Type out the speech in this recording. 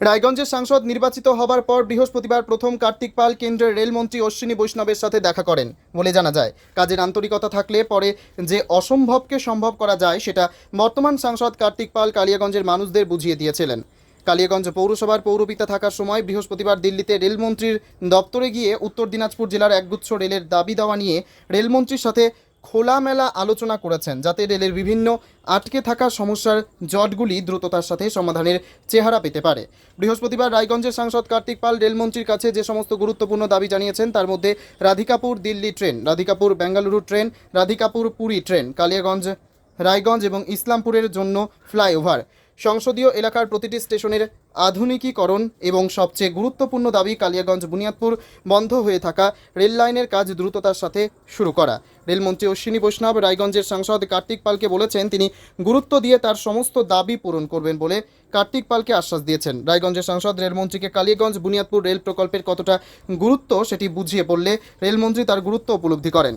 রায়গঞ্জের সাংসদ নির্বাচিত হবার পর বৃহস্পতিবার প্রথম কার্তিক পাল কেন্দ্রের রেলমন্ত্রী অশ্বিনী বৈষ্ণবের সাথে দেখা করেন বলে জানা যায়। কাজের আন্তরিকতা থাকলে পরে যে অসম্ভবকে সম্ভব করা যায় সেটা বর্তমান সাংসদ কার্তিক পাল কালিয়াগঞ্জের মানুষদের বুঝিয়ে দিয়েছিলেন। কালিয়াগঞ্জ পৌরসভার পৌরপিতা থাকার সময় বৃহস্পতিবার দিল্লিতে রেলমন্ত্রীর দপ্তরে গিয়ে উত্তর দিনাজপুর জেলার একগুচ্ছ রেলের দাবি দাওয়া নিয়ে রেলমন্ত্রীর সাথে খোলামেলা আলোচনা করেছেন, যাতে রেলের বিভিন্ন আটকে থাকা সমস্যার জটগুলি দ্রুততার সাথে সমাধানের চেহারা পেতে পারে। বৃহস্পতিবার রায়গঞ্জের সাংসদ কার্তিক পাল রেলমন্ত্রীর কাছে যে সমস্ত গুরুত্বপূর্ণ দাবি জানিয়েছেন, তার মধ্যে Radhikapur Delhi train, Radhikapur Bengaluru train, Radhikapur Puri train, Kaliyaganj, Raiganj এবং ইসলামপুরের জন্য ফ্লাইওভার। সংসদীয় এলাকার প্রতিটি স্টেশনের আধুনিকীকরণ এবং সবচেয়ে গুরুত্বপূর্ণ দাবি কালিয়াগঞ্জ, বুনিয়াদপুর বন্ধ হয়ে থাকা রেল লাইনের কাজ দ্রুততার সাথে শুরু করা। রেলমন্ত্রী অশ্বিনী বৈষ্ণব রায়গঞ্জের সাংসদ কার্তিক পালকে বলেছেন, তিনি গুরুত্ব দিয়ে তার সমস্ত দাবি পূরণ করবেন বলে কার্তিক পালকে আশ্বাস দিয়েছেন। রায়গঞ্জের সাংসদ রেলমন্ত্রীকে কালিয়াগঞ্জ, বুনিয়াদপুর রেল প্রকল্পের কতটা গুরুত্ব সেটি বুঝিয়ে বললে রেলমন্ত্রী তার গুরুত্ব উপলব্ধি করেন।